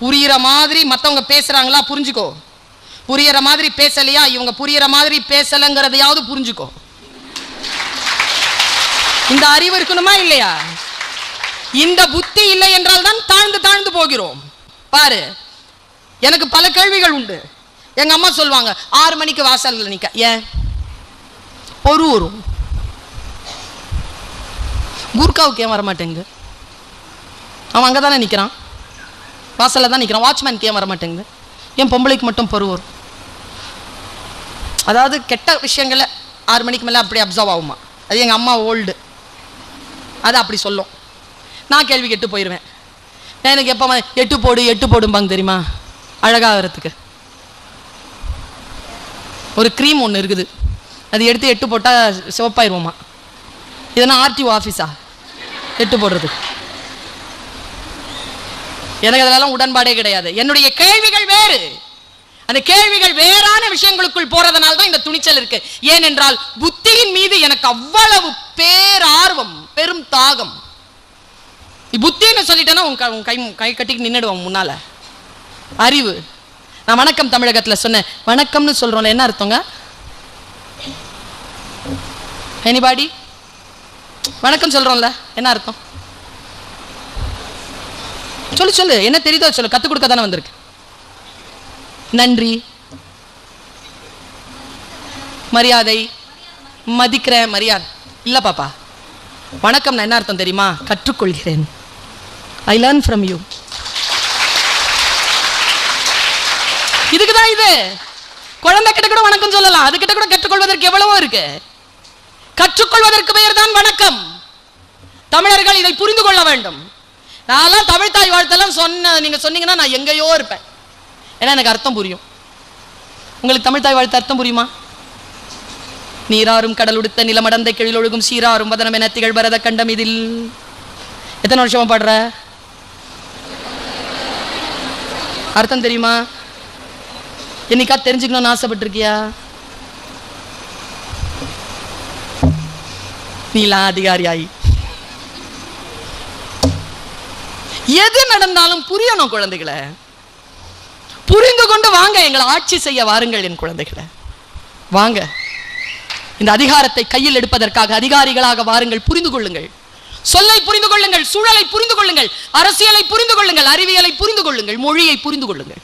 புரியிற மாதிரி மத்தவங்க பேசுறாங்களா புரிஞ்சுக்கோ. புரியிற மாதிரி பேசலையா இவங்க புரியிற மாதிரி பேசலைங்கிறதையாவது புரிஞ்சுக்கோ. இந்த அறிவு இருக்கணுமா இல்லையா? இந்த புத்தி இல்லை என்றால் தான் தாழ்ந்து தாழ்ந்து போகிறோம். பாரு எனக்கு பல கேள்விகள் உண்டு. எங்க அம்மா சொல்லுவாங்க ஆறு மணிக்கு வாசல்ல நிக்க. ஏன்? பொறு வரும் குர்காவுக்கு ஏன் வர அவன் அங்கே தானே நிற்கிறான் வாசல்ல தான் நிற்கிறோம் வாட்ச்மேனுக்கு ஏன் வர மாட்டேங்குது ஏன் பொம்பளைக்கு மட்டும் பொறு வரும் அதாவது கெட்ட விஷயங்களை ஆறு மணிக்கு மேலே அப்படி அப்சர்வ் ஆகுமா? அது எங்கள் அம்மா ஓல்டு அது அப்படி சொல்லும். நான் கேள்வி கெட்டு போயிடுவேன் நான் எனக்கு எப்போ எட்டு போடு எட்டு போடும்பாங்க தெரியுமா? அழகாகிறதுக்கு ஒரு க்ரீம் ஒன்று இருக்குது. அது எடுத்து எட்டு போட்டால் சிவப்பாயிருவோமா? இதெல்லாம் ஆர்டிஓ ஆஃபீஸா எட்டு போடுறது எனக்கு அதெல்லாம் உடன்பாடே கிடையாது. என்னுடைய கேள்விகள் வேறு. அந்த கேள்விகள் வேறான விஷயங்களுக்குள் போறதுனால தான் இந்த துணிச்சல் இருக்கு. ஏனென்றால் புத்தியின் மீது எனக்கு அவ்வளவு பேரார்வம் பெரும் தாகம். புத்தின்னு சொல்லிட்டேன்னா உன் கை கை கட்டிக்கு நின்றுடுவோம் முன்னால. அறிவு. நான் வணக்கம் தமிழகத்தில் சொன்னேன். வணக்கம்னு சொல்றோம்ல என்ன அர்த்தங்க? எனிபாடி வணக்கம் சொல்றோம்ல என்ன அர்த்தம்? சொல்லு சொல்லு. என்ன தெரியுதோ சொல்லு. கத்துக் கொடுக்க தானே வந்திருக்கு. நன்றி. மரியாதை. மதிக்கிறேன் மரியாதை. இல்ல பாப்பா. வணக்கம். என்ன அர்த்தம் தெரியுமா? கற்றுக்கொள்கிறேன். ஐ லேர்ன் ஃப்ரம் யூ இதுக்கு தான் இது. குழந்தை கிட்ட கூட வணக்கம் சொல்லலாம். அது கிட்ட கூட கற்றுக்கொள்வதற்கு எவ்வளவோ இருக்கு. கற்றுக்கொள்வதற்கு பெயர் தான் வணக்கம். தமிழர்கள் இதை புரிந்து கொள்ள வேண்டும். நான்லாம் தமிழ் தாய் வாழ்த்தெல்லாம் சொன்ன நீங்க சொன்னீங்கன்னா நான் எங்கேயோ இருப்பேன். ஏன்னா எனக்கு அர்த்தம் புரியும். உங்களுக்கு தமிழ் தாய் வாழ்த்து அர்த்தம் புரியுமா? நீராறும் கடல் உடுத்த நிலமடந்த கெழிலொழுகும் சீராறும் வதனம் என திகழ் பரத கண்டம் இதில். எத்தனை வருஷமா பாடுற? அர்த்தம் தெரியுமா? என்னைக்கா தெரிஞ்சுக்கணும்னு ஆசைப்பட்டிருக்கியா? நீலாம் அதிகாரி ஆகி நடந்தாலும் புரியணும் குழந்தைகளை. புரிந்து கொண்டு வாங்க எங்களை ஆட்சி செய்ய வாருங்கள் என் குழந்தைகளை. வாங்க. இந்த அதிகாரத்தை கையில் எடுப்பதற்காக அதிகாரிகளாக வாருங்கள் புரிந்து கொள்ளுங்கள். சொல்லை புரிந்து கொள்ளுங்கள் சூழலை புரிந்து கொள்ளுங்கள் அரசியலை புரிந்து கொள்ளுங்கள் அறிவியலை புரிந்து கொள்ளுங்கள் மொழியை புரிந்து கொள்ளுங்கள்.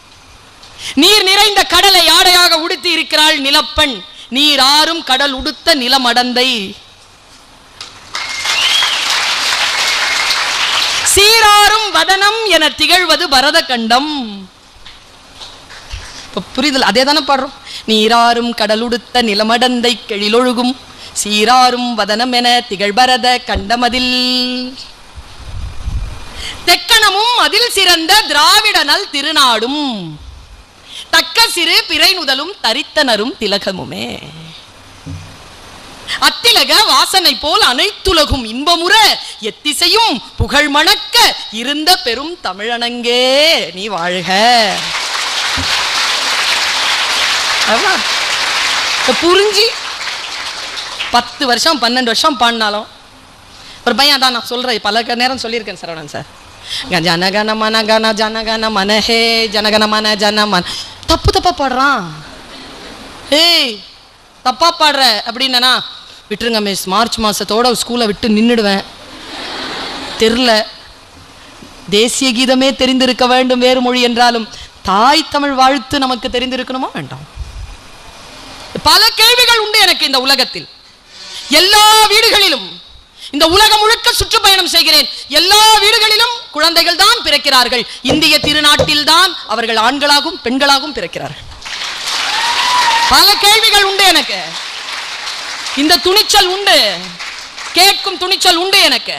நீர் நிறைந்த கடலை ஆடையாக உடுத்தி இருக்கிறாள் நிலப்பெண். நீர் ஆறும் கடல் உடுத்த நிலமடந்தை. சீராரும் வதனம் என திகழ்வது பரத கண்டம் இப்ப புரிதல் அதே தானே பாடுறோம். நீராறும் கடலுடுத்த நிலமடந்தை கெழிலொழுகும். சீராரும் வதனம் என திகழ்பரத கண்டமதில். தெக்கணமும் அதில் சிறந்த திராவிடனல் திருநாடும். தக்க சிறு பிறை நுதலும் தரித்தனரும் திலகமுமே. அத்திலக வாசனை போல் அனைத்துலகும் இன்பமுற எத்திசையும் புகழ் மணக்க இருந்த பெரும் தமிழனங்கே நீ வாழ்க. புரிஞ்சு பத்து வருஷம் பன்னெண்டு வருஷம் பாடினாலும் ஒரு பையன் அதான் நான் சொல்றேன் பல நேரம் சொல்லியிருக்கேன் சரவணன் சார். ஜனகன மன கன ஜனகன மனஹே ஜனகன மன ஜன மன. தப்பு தப்பா பாடுறான். ஏய் தப்பா பாடுற அப்படின்னா விட்டுருங்க மிஸ் மார்ச் மாசத்தோட ஸ்கூலை விட்டு நின்றுடுவேன் தெரில. தேசிய கீதமே தெரிந்திருக்க வேண்டும் வேறு மொழி என்றாலும் தாய் தமிழ் வாழ்த்து நமக்கு தெரிந்திருக்கணுமா வேண்டாம்? பல கேள்விகள் உண்டு எனக்கு இந்த உலகத்தில். எல்லா வீடுகளிலும் இந்த உலகம் முழுக்க சுற்றுப்பயணம் செய்கிறேன். எல்லா வீடுகளிலும் குழந்தைகள் தான் பிறக்கிறார்கள். இந்திய திருநாட்டில் தான் அவர்கள் ஆண்களாகவும் பெண்களாகவும் பிறக்கிறார்கள். பல கேள்விகள் உண்டு எனக்கு. இந்த துணிச்சல் உண்டு. கேட்கும் துணிச்சல் உண்டு எனக்கு.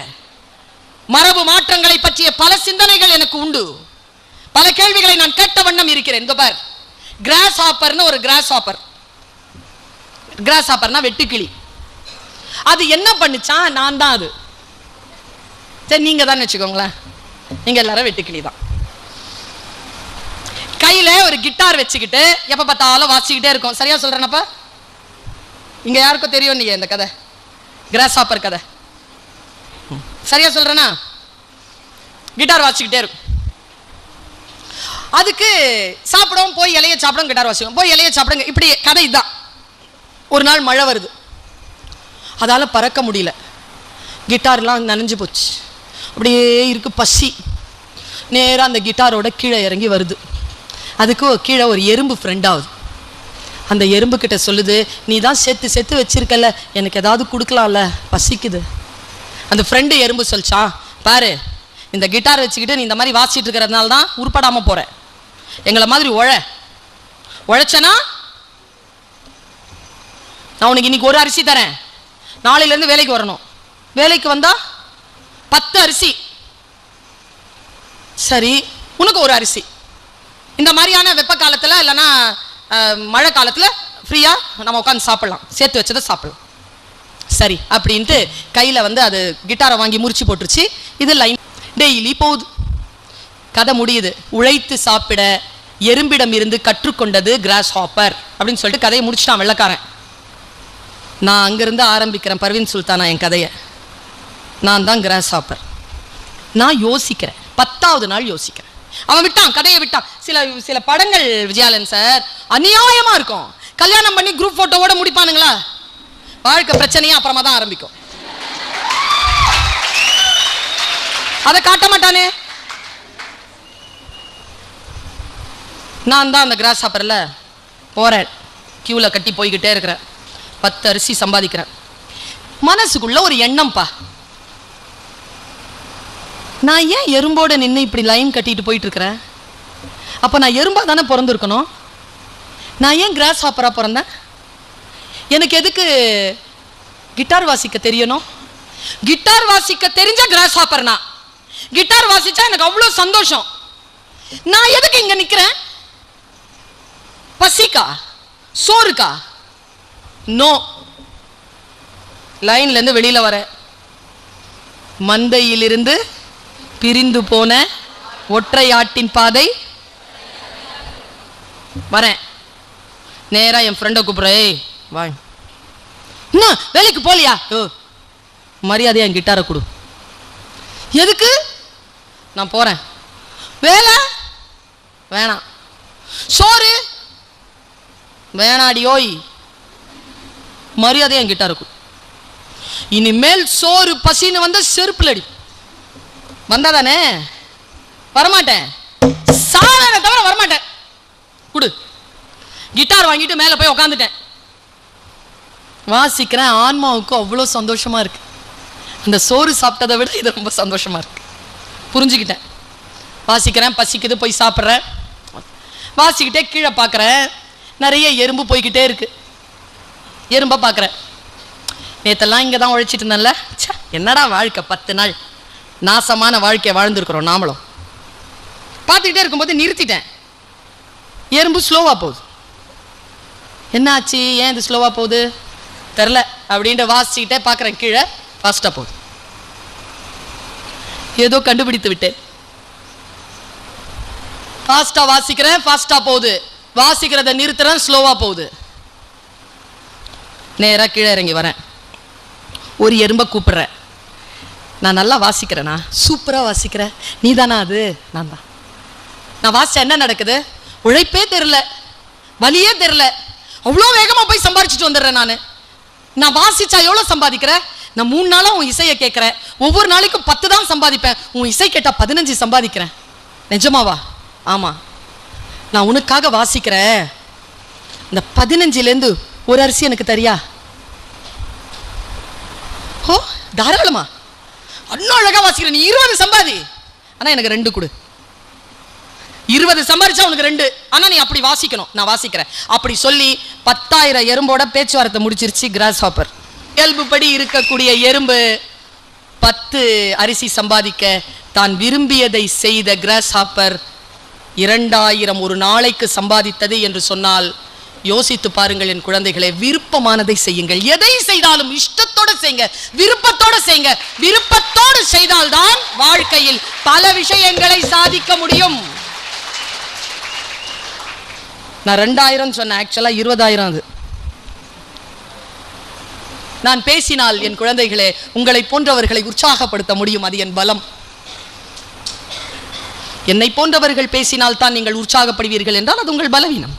மரபு மாற்றங்களை பற்றிய பல சிந்தனைகள் எனக்கு உண்டு. பல கேள்விகளை நான் கேட்ட வண்ணம் இருக்கிறேன். இந்த பார் கிராஸ் ஹாப்பர்னு ஒரு கிராஸ் ஹாப்பர் கிராஸ் ஹாப்பர்னா வெட்டுக்கிளி. அது என்ன பண்ணுச்சா? நான் தான் அது. சரி நீங்க தான் வச்சுக்கோங்களேன். நீங்க எல்லாரும் வெட்டுக்கிளி தான். கையில ஒரு கிட்டார் வச்சுக்கிட்டு எப்ப பார்த்தாலும் வாசிக்கிட்டே இருக்கும். சரியா சொல்றேனப்பா இங்கே யாருக்கும் தெரியும் நீங்க இந்த கதை? கிராஸ் ஆப்பர் கதை. சரியா சொல்கிறேன்னா கிட்டார் வாசிக்கிட்டே இருக்கும் அதுக்கு சாப்பிடவும் போய் இலையை சாப்பிடும் கிட்டார் வாசிக்கும் போய் இலையை சாப்பிடுங்க. இப்படி கதை இதுதான். ஒரு நாள் மழை வருது. அதால் பறக்க முடியல. கிட்டார்லாம் நனைஞ்சு போச்சு. அப்படியே இருக்கு பசி. நேராக அந்த கிட்டாரோட கீழே இறங்கி வருது. அதுக்கு கீழே ஒரு எறும்பு ஃப்ரெண்ட் ஆகுது. அந்த எறும்பு கிட்ட சொல்லுது நீ தான் செத்து செத்து வச்சிருக்கல எனக்கு ஏதாவது கொடுக்கலாம்ல? பசிக்குது. அந்த ஃப்ரெண்டு எறும்பு சொல்லிச்சான் பாரு இந்த கிட்டார் வச்சுக்கிட்டு நீ இந்த மாதிரி வாசிட்டு இருக்கிறதுனால தான் உருப்படாமல் போற. எங்களை மாதிரி உழ. உழைச்சனா நான் உனக்கு இன்னைக்கு ஒரு அரிசி தரேன். நாளையிலேருந்து வேலைக்கு வரணும். வேலைக்கு வந்தா பத்து அரிசி. சரி உனக்கு ஒரு அரிசி. இந்த மாதிரியான வெப்ப காலத்தில் இல்லைன்னா மழை காலத்தில் ஃப்ரீயாக நம்ம உட்காந்து சாப்பிட்லாம். சேர்த்து வச்சதை சாப்பிடலாம். சரி அப்படின்ட்டு கையில் வந்து அது கிட்டாரை வாங்கி முறிச்சு போட்டுருச்சு. இது லைன் டெய்லி போகுது. கதை முடியுது. உழைத்து சாப்பிட எறும்பிடம் இருந்து கற்றுக்கொண்டது கிராஸ் ஹாப்பர் அப்படின்னு சொல்லிட்டு கதையை முடிச்சுட்டான் வெள்ளக்காரன். நான் அங்கேருந்து ஆரம்பிக்கிறேன் பர்வீன் சுல்தானா என் கதையை. நான் தான் கிராஸ் ஹாப்பர் நான் யோசிக்கிறேன். பத்தாவது நாள் யோசிக்கிறேன். அவன் விட்டான் கதையை விட்டான். சில சில படங்கள் விஜயாலன் சார் அநியாயமா இருக்கும். கல்யாணம் பண்ணி குரூப் போட்டோவோட முடிப்பானுங்களா? வாழ்க்கை பிரச்சனையே அப்புறமா தான் ஆரம்பிக்கும். அதை காட்ட மாட்டானே. நான் தான் அந்த கிராஸ் ஹாப்பரில் போகிறேன் க்யூவில் கட்டி போய்கிட்டே இருக்கிறேன். பத்து அரிசி சம்பாதிக்கிறேன். மனசுக்குள்ள ஒரு எண்ணம்ப்பா. நான் ஏன் எறும்போட நின்று இப்படி லைன் கட்டிட்டு போயிட்டு இருக்கிறேன் அப்போ நான் எறும்பா தானே பிறந்திருக்கணும்? நான் ஏன் கிராஸ் ஹாப்பராக பிறந்தேன்? எனக்கு எதுக்கு கிட்டார் வாசிக்க தெரியணும்? கிட்டார் வாசிக்க தெரிஞ்ச கிராஸ் ஹாப்பர்னா கிட்டார் வாசிச்சா எனக்கு அவ்வளோ சந்தோஷம். நான் எதுக்கு இங்கே நிக்கிறேன்? பசிக்கா? சோறுக்கா? நோ லைன்ல இருந்து வெளியில வரேன். மந்தையிலிருந்து பிரிந்து போன ஒற்றை ஆட்டின் பாதை. வரேன். நேரா என் ஃப்ரெண்டை கூப்பிட்றேன் ஏய் வா இன்னும் வேலைக்கு போலியா ஓ மரியாதையா என் கிட்டாரை கொடு. எதுக்கு? நான் போறேன். வேலை? வேணாம். சோறு? வேணாடி ஓய். மரியாதையா என் கிட்டாரை கொடு. இனிமேல் சோறு பசின்னு வந்த செருப்புல அடி வந்தாதானே? வரமாட்டேன். சாதாரண தவிர வரமாட்டேன். குடு. கிட்டார் வாங்கிட்டு மேலே போய் உக்காந்துட்டேன். வாசிக்கிறேன் ஆன்மாவுக்கும் அவ்வளோ சந்தோஷமா இருக்கு. அந்த சோறு சாப்பிட்டதை விட இது ரொம்ப சந்தோஷமா இருக்கு. புரிஞ்சுக்கிட்டேன். வாசிக்கிறேன் பசிக்குது போய் சாப்பிட்றேன். வாசிக்கிட்டே கீழே பார்க்குறேன். நிறைய எறும்பு போய்கிட்டே இருக்கு. எறும்பை பார்க்குறேன். நேத்தெல்லாம் இங்கே தான் உழைச்சிட்டு இருந்தேன்ல. என்னடா வாழ்க்கை பத்து நாள்? நாசமான வாழ்க்கையை வாழ்ந்துருக்குறோம் நாமளும். பார்த்துக்கிட்டே இருக்கும்போது நிறுத்திட்டேன். எறும்பு ஸ்லோவாக போகுது. என்னாச்சு? ஏன் இது ஸ்லோவாக போகுது? தெரில அப்படின்ட்டு வாசிச்சுக்கிட்டே பார்க்குறேன். கீழே ஃபாஸ்ட்டாக போகுது. ஏதோ கண்டுபிடித்து விட்டேன். ஃபாஸ்ட்டாக வாசிக்கிறேன். ஃபாஸ்ட்டாக போகுது. வாசிக்கிறத நிறுத்துறேன். ஸ்லோவாக போகுது. நேராக கீழே இறங்கி வரேன். ஒரு எறும்பை கூப்பிடுறேன். நான் நல்லா வாசிக்கிறேனா? சூப்பராக வாசிக்கிறேன் நீ தானா அது? நான் தான். நான் வாசிச்சா என்ன நடக்குது? உழைப்பே தெரில. வலியே தெரில. அவ்வளோ வேகமாக போய் சம்பாரிச்சிட்டு வந்துடுறேன் நான். நான் வாசிச்சா எவ்வளோ சம்பாதிக்கிறேன் நான் மூணு நாளாக உன் இசையை கேட்குறேன். ஒவ்வொரு நாளைக்கும் பத்து தான் சம்பாதிப்பேன். உன் இசை கேட்டால் பதினஞ்சு சம்பாதிக்கிறேன். நிஜமாவா? ஆமாம் நான் உனக்காக வாசிக்கிறேன். இந்த பதினஞ்சுலேருந்து ஒரு அரிசி எனக்கு தரியா? ஓ தாராளமா. அண்ணா அழகா வாசிக்கிற நீ இருபது சம்பாதி. ஆனா எனக்கு ரெண்டு கொடு. இருபது சம்பாரிச்சா உனக்கு ரெண்டு. ஆனா நீ அப்படி வாசிக்கணும். நான் வாசிக்கிறேன். அப்படி சொல்லி பத்தாயிரம் எறும்போட பேச்சுவார்த்தை முடிச்சிருச்சு கிராஸ் ஹாப்பர் இயல்புப்படி இருக்கக்கூடிய எறும்பு பத்து அரிசி சம்பாதிக்க தான் விரும்பியதை செய்த கிராஸ் ஹாப்பர் இரண்டாயிரம் ஒரு நாளைக்கு சம்பாதித்தது என்று சொன்னால் யோசித்து பாருங்கள் என் குழந்தைகளை விருப்பமானதை செய்யுங்கள். எதை செய்தாலும் இஷ்டத்தோட செய்யுங்க. விருப்பத்தோட செய்யுங்க. விருப்பத்தோடு செய்தால்தான் வாழ்க்கையில் பல விஷயங்களை சாதிக்க முடியும். நான் ரெண்டாயிரம் சொன்னேன். ஆக்சுவலாக இருபதாயிரம் அது. நான் பேசினால் என் குழந்தைகளே உங்களை போன்றவர்களை உற்சாகப்படுத்த முடியும். அது என் பலம். என்னை போன்றவர்கள் பேசினால் தான் நீங்கள் உற்சாகப்படுவீர்கள் என்றால் அது உங்கள் பலவீனம்.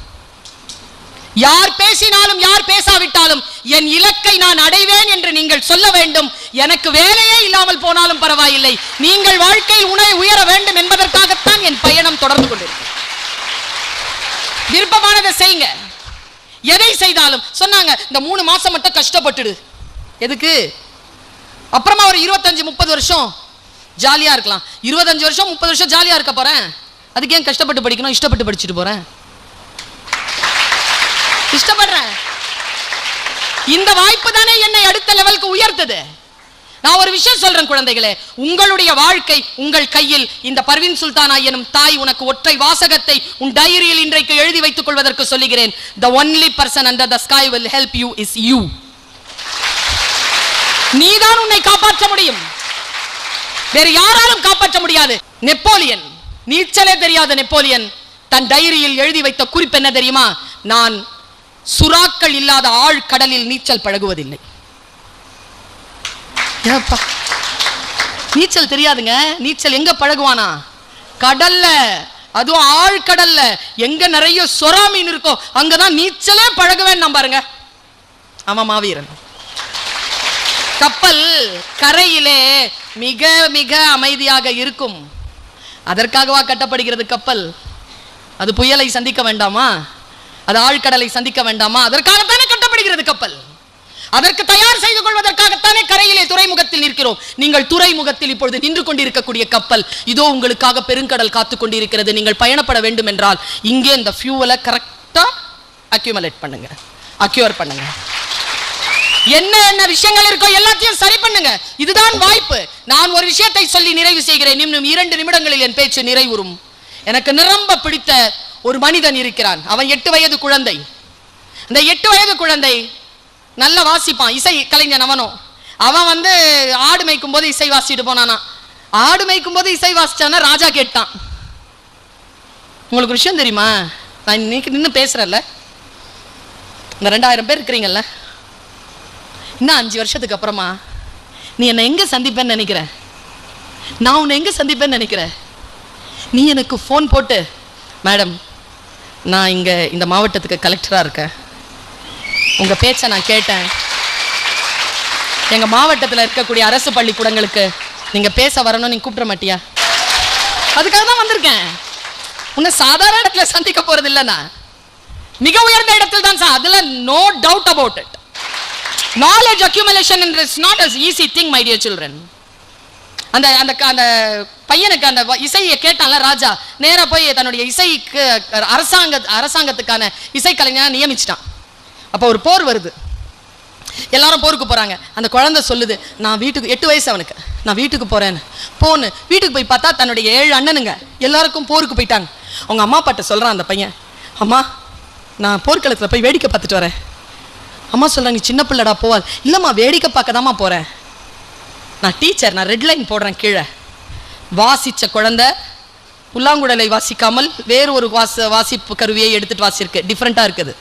யார் பேசினாலும் யார் பேசாவிட்டாலும் என் இலக்கை நான் அடைவேன் என்று நீங்கள் சொல்ல வேண்டும். எனக்கு வேலையே இல்லாமல் போனாலும் பரவாயில்லை. நீங்கள் வாழ்க்கையில் உணை உயர வேண்டும் என்பதற்காகத்தான் என் பயணம் தொடர்ந்து கொண்டிருக்கிறது. விருப்பமானதை செய்யுங்க. எதை செய்தாலும் சொன்னாங்க இந்த மூணு மாசம் மட்டும் கஷ்டப்பட்டுடு. எதுக்கு? அப்புறமா ஒரு இருபத்தஞ்சு முப்பது வருஷம் ஜாலியா இருக்கலாம். இருபத்தஞ்சு வருஷம் முப்பது வருஷம் ஜாலியா இருக்க போறேன். அதுக்கு ஏன் கஷ்டப்பட்டு படிக்கணும் இஷ்டப்பட்டு படிச்சுட்டு போறேன். இஷ்டப்படுறேன் இந்த வாய்ப்பு தானே என்னை அடுத்த லெவலுக்கு உயர்த்தது. நான் ஒரு விஷயம் சொல்றேன் குழந்தைகளே. உங்களுடைய வாழ்க்கை உங்கள் கையில் இந்த பர்வின் சுல்தானா எனும் தாய் உனக்கு ஒற்றை வாசகத்தை உன் டைரியில் இன்றைக்கு எழுதி வைத்துக் கொள்வதற்கு சொல்லுகிறேன். The only person under the sky will help you is you நீதான் உன்னை காப்பாற்ற முடியும். வேறு யாராலும் காப்பாற்ற முடியாது. நெப்போலியன். நீச்சலே தெரியாத நெப்போலியன் தன் டைரியில் எழுதி வைத்த குறிப்பு என்ன தெரியுமா? நான் சுறாக்கள் இல்லாத ஆழ் கடலில் நீச்சல் பழகுவதில்லை. ஏப்பா. நீச்சல் தெரியாதுங்க. நீச்சல் எங்க பழகுவானா? கடல்ல. அதுவும் ஆழ்கடல்ல எங்க நிறைய சொரா மீன் இருக்கோ அங்கதான் நீச்சலே பழகுவேன் நான் பாருங்க. ஆமா மாவீரன். கப்பல் கரையிலே மிக மிக அமைதியாக இருக்கும். அதற்காகவா கட்டப்படுகிறது கப்பல்? அது புயலை சந்திக்க வேண்டாமா? அது ஆழ்கடலை சந்திக்க வேண்டாமா? அதற்காகத்தானே கட்டப்படுகிறது கப்பல். அதற்கு தயார் செய்து கொள்வதற்காகத்தானே கரையிலே துறைமுகத்தில் நிற்கிறோம். நீங்கள் துறைமுகத்தில் இப்பொழுது நின்று கொண்டிருக்கக்கூடிய கப்பல் இதோ உங்களுக்காக பெருங்கடல் காத்து கொண்டிருக்கிறது. நீங்கள் பயணப்பட வேண்டும் என்றால் இங்கே இந்த ஃபியூவலை கரெக்டா அக்யூமலேட் பண்ணுங்க. அக்யூர் பண்ணுங்க. என்ன என்ன விஷயங்கள் இருக்கோ எல்லாத்தையும் சரி பண்ணுங்க. இதுதான் வாய்ப்பு. நான் ஒரு விஷயத்தை சொல்லி நிறைவு செய்கிறேன். இன்னும் இரண்டு நிமிடங்களில் என் பேச்சு நிறைவுறும். எனக்கு நிரம்ப பிடித்த ஒரு மனிதன் இருக்கிறான். அவன் எட்டு வயது குழந்தை. இந்த எட்டு வயது குழந்தை நல்ல வாசிப்பான். இசை கலைஞன் அவனும் அவன் வந்து ஆடு மேய்க்கும் போது இசை வாசிட்டு போனானா. ஆடு மேய்க்கும் போது இசை வாசிச்சானா ராஜா கேட்டான். உங்களுக்கு விஷயம் தெரியுமா? நான் இன்னைக்கு நின்று பேசுறேன்ல. இந்த ரெண்டாயிரம் பேர் இருக்கிறீங்கல்ல. இன்னும் அஞ்சு வருஷத்துக்கு அப்புறமா நீ என்னை எங்கே சந்திப்பேன்னு நினைக்கிற? நான் உன்னை எங்கே சந்திப்பேன்னு நினைக்கிற? நீ எனக்கு ஃபோன் போட்டு மேடம் நான் இங்கே இந்த மாவட்டத்துக்கு கலெக்டராக இருக்கேன். உங்கள் பேச்சை நான் கேட்டேன். எங்கள் மாவட்டத்தில் இருக்கக்கூடிய அரசு பள்ளிக்கூடங்களுக்கு நீங்கள் பேச வரணும்னு நீங்கள் கூப்பிட மாட்டியா? அதுக்காக தான் வந்திருக்கேன். உன்னை சாதாரண இடத்துல சந்திக்க போகிறது இல்லைண்ணா மிக உயர்ந்த இடத்தில் தான் சார். அதில் no doubt about it knowledge accumulation is not as easy thing my dear children அந்த அந்த அந்த பையனுக்கு அந்த வ- இசையை கேட்டான்ல ராஜா. நேராக போய் தன்னுடைய இசைக்கு அரசாங்க அரசாங்கத்துக்கான இசைக்கலைஞனை நியமிச்சிட்டான். அப்போ ஒரு போர் வருது. எல்லாரும் போருக்கு போகிறாங்க அந்த குழந்தை சொல்லுது நான் வீட்டுக்கு எட்டு வயசு அவனுக்கு. நான் வீட்டுக்கு போகிறேன்னு போன்னு. வீட்டுக்கு போய் பார்த்தா தன்னுடைய ஏழு அண்ணனுங்க எல்லாருக்கும் போருக்கு போயிட்டாங்க. அவங்க அம்மா அப்பாட்ட சொல்கிறான் அந்த பையன் அம்மா நான் போர்க்களத்தில் போய் வேடிக்கை பார்த்துட்டு வரேன். அம்மா சொல்றாங்க சின்ன பிள்ளடா போவாள் இல்லைம்மா வேடிக்கை பார்க்க தாம்மா போகிறேன் நான் டீச்சர் நான் ரெட் லைன் போடுறேன் கீழே. வாசித்த குழந்தை புல்லாங்குழலை வாசிக்காமல் வேறு ஒரு வாச வாசிப்பு கருவியை எடுத்துகிட்டு வாசிருக்கு டிஃப்ரெண்ட்டாக இருக்குது.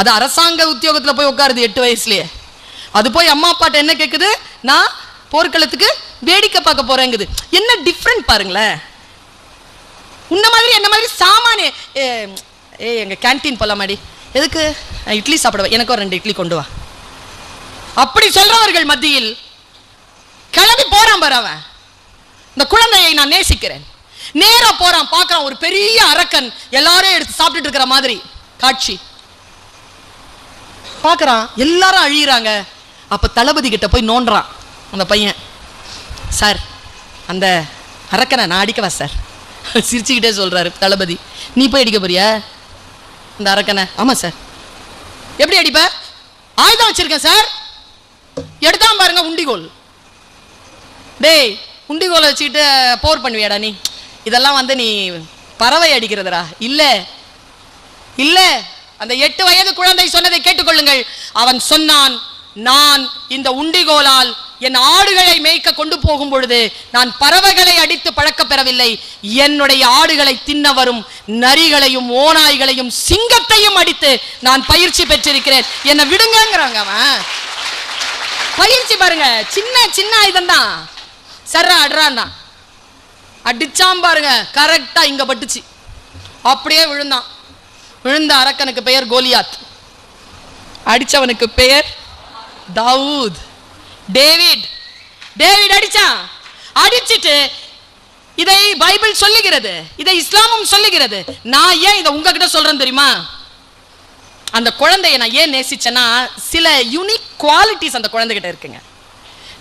அது அரசாங்க உத்தியோகத்தில் போய் உட்காருது எட்டு வயசுலேயே. அது போய் அம்மா அப்பாட்ட என்ன கேட்குது நான் போர்க்களத்துக்கு வேடிக்கை பார்க்க போறேங்குது. என்ன டிஃப்ரெண்ட் பாருங்களேன். உன்ன மாதிரி என்ன மாதிரி சாமானு ஏ ஏ கேன்டீன் கேண்டீன் போலாமாடி எதுக்கு? இட்லி சாப்பிடுவேன் எனக்கும் ஒரு ரெண்டு இட்லி கொண்டு வா. அப்படி சொல்றவர்கள் மத்தியில் கிளம்பி போறான் பாரு அவன். இந்த குழந்தையை நான் நேசிக்கிறேன். நேரா போறான் பார்க்கறான் ஒரு பெரிய அரக்கன் எல்லாரும் எடுத்து சாப்பிட்டுட்டு இருக்கிற மாதிரி. காட்சி. பார்க்கறான் எல்லாரும் அழியிறாங்க. அப்ப தளபதி கிட்ட போய் நோண்டுறான் அந்த பையன். சார் அந்த அரக்கனை நான் அடிக்கவா சார்? சிரிச்சுக்கிட்டே சொல்றாரு தளபதி. நீ போய் அடிக்க போறியா? இந்த அரக்கனை. ஆமா சார். எப்படி அடிப்ப? ஆயுதம் வச்சிருக்கேன் சார். எடுத்தான் பாருங்க உண்டிகோல். டேய் உண்டிகோலை வச்சுக்கிட்டு போர் பண்ணுவியாடா நீ? இதெல்லாம் வந்து நீ பறவை அடிக்கிறதுடா. இல்லை. இல்லை. அந்த எட்டு வயது குழந்தை சொன்னதை கேட்டுக்கொள்ளுங்கள். அவன் சொன்னான் நான் இந்த உண்டிகோலால் என் ஆடுகளை மேய்க்க கொண்டு போகும் பொழுது நான் பறவைகளை அடித்து பழக்க பெறவில்லை. என்னுடைய ஆடுகளை தின்ன வரும் நரிகளையும் ஓநாய்களையும் சிங்கத்தையும் அடித்து நான் பயிற்சி பெற்றிருக்கிறேன். என்னை விடுங்கங்கிறாங்க அவன். பயிற்சி பாருங்க. சின்ன சின்ன இதுதான் தான் சர்ரா அட்ரான்னா. அடிச்சான் பாருங்க கரெக்டா இங்க பட்டுச்சு. அப்படியே விழுந்தான். விழுந்த அரக்கனுக்கு பெயர் கோலியாத். அடிச்சவனுக்கு பெயர் தாவூத். டேவிட். டேவிட் அடிச்சான். அடிச்சிட்டு இதை பைபிள் சொல்லுகிறது இதை இஸ்லாமும் சொல்லுகிறது. நான் ஏன் இதை உங்ககிட்ட சொல்றேன் தெரியுமா? அந்த குழந்தைய நான் ஏன் நேசிச்சேன்னா சில யூனிக் குவாலிட்டிஸ் அந்த குழந்தைகிட்ட இருக்குங்க.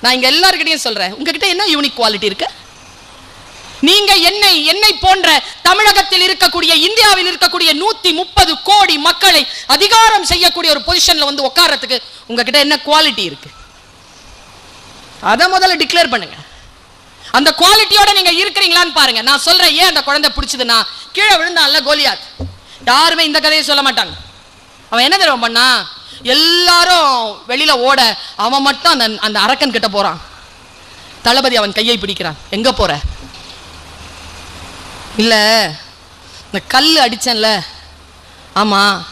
நான் இங்க எல்லாருக்கிட்டையும் சொல்றேன். உங்ககிட்ட என்ன யூனிக் குவாலிட்டி இருக்கு? நீங்க என்னை என்னை போன்ற தமிழகத்தில் இருக்கக்கூடிய இந்தியாவில் இருக்கக்கூடிய நூத்தி முப்பது கோடி மக்களை அதிகாரம் செய்யக்கூடிய ஒரு பொசிஷன்ல வந்து உட்கார்றதுக்கு உங்ககிட்ட என்ன குவாலிட்டி இருக்கு? அதை முதல்ல டிக்ளேர் பண்ணுங்க. அந்த குவாலிட்டியோட நீங்க இருக்கிறீங்களான்னு பாருங்க. நான் சொல்றேன் ஏன் அந்த குழந்தை பிடிச்சதுன்னா கீழே விழுந்தான்ல கோலியாத். யாருமே இந்த கதையை சொல்ல மாட்டாங்க. அவன் என்ன தெரியும் பண்ணா எல்லாரும் வெளியில ஓட அவன் மட்டும் அந்த அந்த அரக்கன் கிட்ட போறான். தளபதி அவன் கையை பிடிக்கிறான். எங்க போற? இல்ல இந்த கல் அடிச்சேன்ல. ஆமா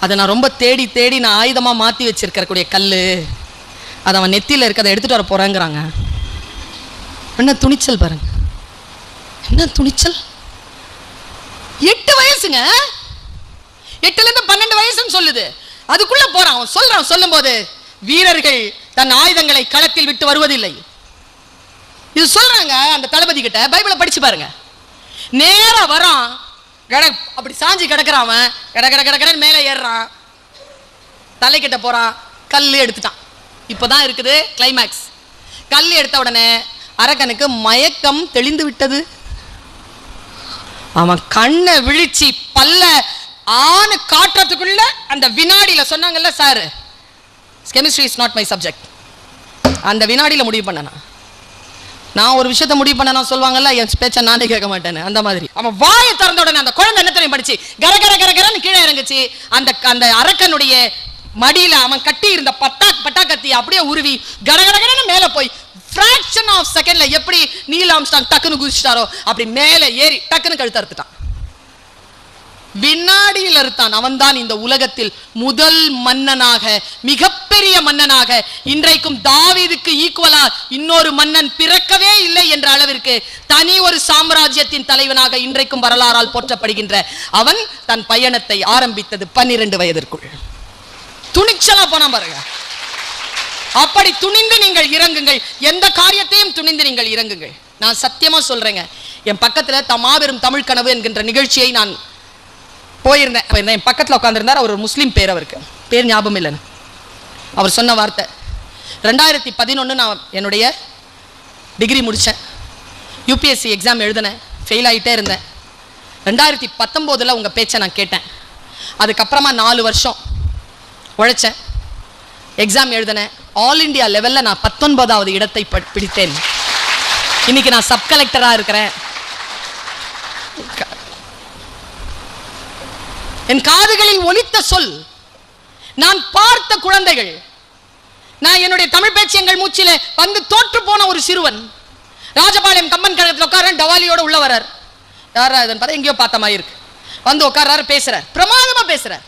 அதை நான் ரொம்ப தேடி தேடி நான் ஆயுதமா மாற்றி வச்சிருக்கக்கூடிய கல் அதை அவன் நெத்தியில அதை எடுத்துட்டு வர போகிறேங்கிறாங்க என்ன துணிச்சல் பாருங்க. என்ன துணிச்சல்? எட்டு வயசுங்க எட்டுல இருந்து பன்னெண்டு வயசுன்னு சொல்லுது. அதுக்குள்ள போறான். அவன் சொல்றான் சொல்லும் போது வீரர்கள் தன் ஆயுதங்களை களத்தில் விட்டு வருவதில்லை. இது சொல்றாங்க அந்த தளபதி கிட்ட. பைபிளை படிச்சு பாருங்க. நேரா வரான். கட அப்படி சாஞ்சி கிடக்குறான் அவன். கட கட கட கடன்னு மேலே ஏறுறான். தலைக்கிட்ட போறான். கல் எடுத்துட்டான். இப்போதான் இருக்குது கிளைமேக்ஸ் கல் எடுத்த உடனே அரக்கனுக்கு மயக்கம் தெளிந்து விட்டது. அவன் கண்ணை விழிச்சு பல்ல ஆணு காட்டுறதுக்குள்ள அந்த வினாடியில் சொன்னாங்கல்ல sir chemistry is not my subject அந்த வினாடியில் முடிவு பண்ணனா. நான் ஒரு விஷயத்த முடிவு பண்ணனா சொல்லுவாங்கல்ல என் பேச்சை நானே கேட்க மாட்டேன்னு அந்த மாதிரி. அவன் வாயை திறந்த உடனே அந்த குழந்தை என்ன தெரியும் படிச்சு? கர கர கர கரன்னு கீழே இறங்குச்சு. அந்த அந்த அரக்கனுடைய மடியில அவன் கட்டி இருந்த பட்டா பட்டாக்கத்தி அப்படியே உருவி கர கர கடன்னு மேல போய் ஃபிராக்ஷன் ஆஃப் செகண்ட்ல எப்படி நீல் ஆம்ஸ்டாங் டக்குன்னு குதிச்சிட்டாரோ அப்படி மேலே ஏறி டக்குன்னு கழுத்து அறுத்துட்டான் வினாடியில் அறுத்தான் அவன்தான் இந்த உலகத்தில் முதல் மன்னனாக மிகப்பெரிய மன்னனாக. இன்றைக்கும் தாவீதுக்கு ஈக்குவலா இன்னொரு மன்னன் பிறக்கவே இல்லை என்ற அளவிற்கு தனி ஒரு சாம்ராஜ்யத்தின் தலைவனாக இன்றைக்கும் வரலாறால் போற்றப்படுகின்ற அவன் தன் பயணத்தை ஆரம்பித்தது பன்னிரண்டு வயதிற்குள். துணிச்சலா போனா பாருங்க. அப்படி துணிந்து நீங்கள் இறங்குங்கள். எந்த காரியத்தையும் துணிந்து நீங்கள் இறங்குங்கள். நான் சத்தியமா சொல்றேங்க. என் பக்கத்துல த மாபெரும் தமிழ் கனவு என்கின்ற நிகழ்ச்சியை நான் போயிருந்தேன். அப்ப என் பக்கத்தில் உட்காந்துருந்தார் அவர் ஒரு முஸ்லீம் பேர் அவருக்கு. பேர் ஞாபகம் இல்லைன்னு. அவர் சொன்ன வார்த்தை. ரெண்டாயிரத்தி பதினொன்று நான் என்னுடைய டிகிரி முடித்தேன் யூபிஎஸ்சி எக்ஸாம் எழுதினேன். ஃபெயில் ஆகிட்டே இருந்தேன். ரெண்டாயிரத்தி பத்தொம்போதில் உங்கள் பேச்சை நான் கேட்டேன். அதுக்கப்புறமா நாலு வருஷம் உழைச்சேன். எக்ஸாம் எழுதினேன். ஆல் இந்தியா லெவலில் நான் பத்தொன்பதாவது இடத்தை பிடித்தேன். இன்னைக்கு நான் சப் கலெக்டராக இருக்கிறேன். என் காதுகளில் ஒலித்த சொல் நான் பார்த்த குழந்தைகள். நான் என்னுடைய தமிழ் பேச்சு எங்கள் மூச்சில வந்து தோற்று போன ஒரு சிறுவன். ராஜபாளையம் கம்மன் கழகத்தில் உட்கார டவாலியோட உள்ள வரார். யாரா இதன் பார்த்தா எங்கேயோ பார்த்த மாதிரி இருக்கு. வந்து உட்கார்றாரு பேசுறார். பிரமாதமா பேசுறார்.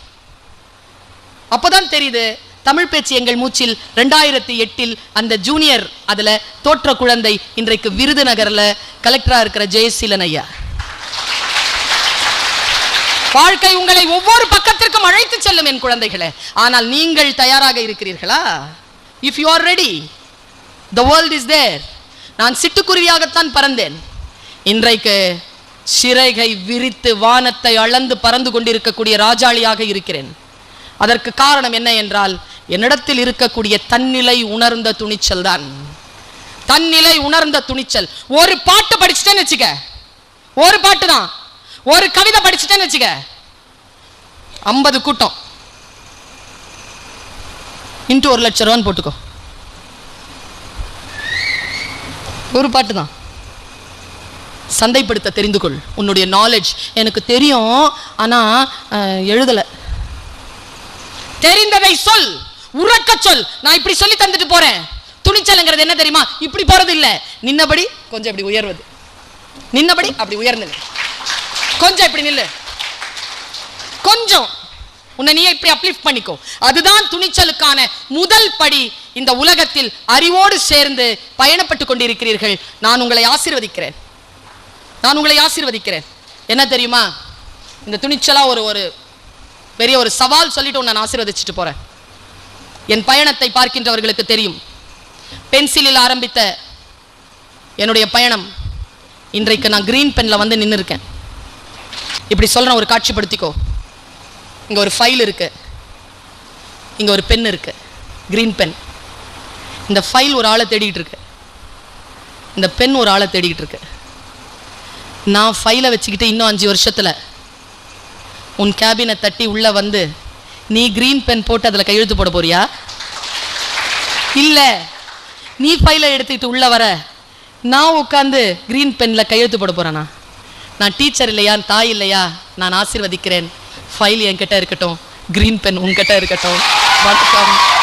அப்போதான் தெரியுது தமிழ் பேச்சு எங்கள் மூச்சில் ரெண்டாயிரத்தி எட்டில் அந்த ஜூனியர் அதுல தோற்ற குழந்தை இன்றைக்கு விருதுநகர்ல கலெக்டரா இருக்கிற ஜெயசீலன் ஐயா. வாழ்க்கை உங்களை ஒவ்வொரு பக்கத்திற்கும் அழைத்து செல்லும் என் குழந்தைகளே. ஆனால் நீங்கள் தயாராக இருக்கிறீர்களா? If you are ready the world is there நான் சிட்டுக்குருவியாகத்தான் பறந்தேன். இன்றைக்கு சிறைகை விரித்து வானத்தை அளந்து பறந்து கொண்டிருக்கக்கூடிய ராஜாளியாக இருக்கிறேன். அதற்கு காரணம் என்ன என்றால் என்னிடத்தில் இருக்கக்கூடிய தன்னிலை உணர்ந்த துணிச்சல் தான். தன்னிலை உணர்ந்த துணிச்சல். ஒரு பாட்டு படிச்சுட்டேன்னு வச்சுக்க. ஒரு பாட்டு தான். ஒரு கவிதை படிச்சுட்டேன்னு வச்சுக்க. ஐம்பது கூட்டம். இன்ட்டு ஒரு லட்சம் ரூபான்னு போட்டுக்கோ. ஒரு பாட்டு தான். சந்தைப்படுத்த தெரிந்து கொள். உன்னுடைய நாலேஜ் எனக்கு தெரியும் ஆனா அஹ், எழுதல. தெரிந்ததை சொல் உறக்க சொல். நான் இப்படி சொல்லி தந்துட்டு போறேன். துணிச்சலுங்கிறது என்ன தெரியுமா? இப்படி போறது இல்ல நின்னபடி கொஞ்சம் இப்படி உயர்வது. நின்னபடி அப்படி உயர்ந்தது. கொஞ்சம் இப்படி நில்லு. கொஞ்சம். உன்னை நீ இப்படி அப்லிஃப்ட் பண்ணிக்கோ. அதுதான் துணிச்சலுக்கான முதல் படி இந்த உலகத்தில் அறிவோடு சேர்ந்து பயணப்பட்டு கொண்டிருக்கிறீர்கள். நான் உங்களை ஆசீர்வதிக்கிறேன். நான் உங்களை ஆசீர்வதிக்கிறேன். என்ன தெரியுமா? இந்த துணிச்சலாக ஒரு ஒரு பெரிய ஒரு சவால் சொல்லிட்டு உன்னை நான் ஆசீர்வதிச்சுட்டு போகிறேன் என் பயணத்தை பார்க்கின்றவர்களுக்கு தெரியும். பென்சிலில் ஆரம்பித்த என்னுடைய பயணம் இன்றைக்கு நான் கிரீன் பெனில் வந்து நின்று இருக்கேன் இப்படி சொல்கிறேன் ஒரு காட்சிப்படுத்திக்கோ. இங்கே ஒரு ஃபைல் இருக்கு. இங்கே ஒரு பென் இருக்கு. க்ரீன் பென் இந்த ஃபைல் ஒரு ஆளை தேடிக்கிட்டு இருக்கு. இந்த பென் ஒரு ஆளை தேடிக்கிட்டு இருக்கு. நான் ஃபைலை வச்சுக்கிட்டு இன்னும் அஞ்சு வருஷத்தில் உன் கேபினை தட்டி உள்ளே வந்து நீ க்ரீன் பென் போட்டு அதில் கையெழுத்து போட போறியா? இல்லை. நீ ஃபைலை எடுத்துக்கிட்டு உள்ளே வர நான் உட்காந்து க்ரீன் பெனில் கையெழுத்து போட போகிறேண்ணா நான் டீச்சர் இல்லையா? தாய் இல்லையா? நான் ஆசிர்வதிக்கிறேன். ஃபைல் என்கிட்ட இருக்கட்டும். கிரீன் பென் உங்ககிட்ட இருக்கட்டும். வணக்கம்.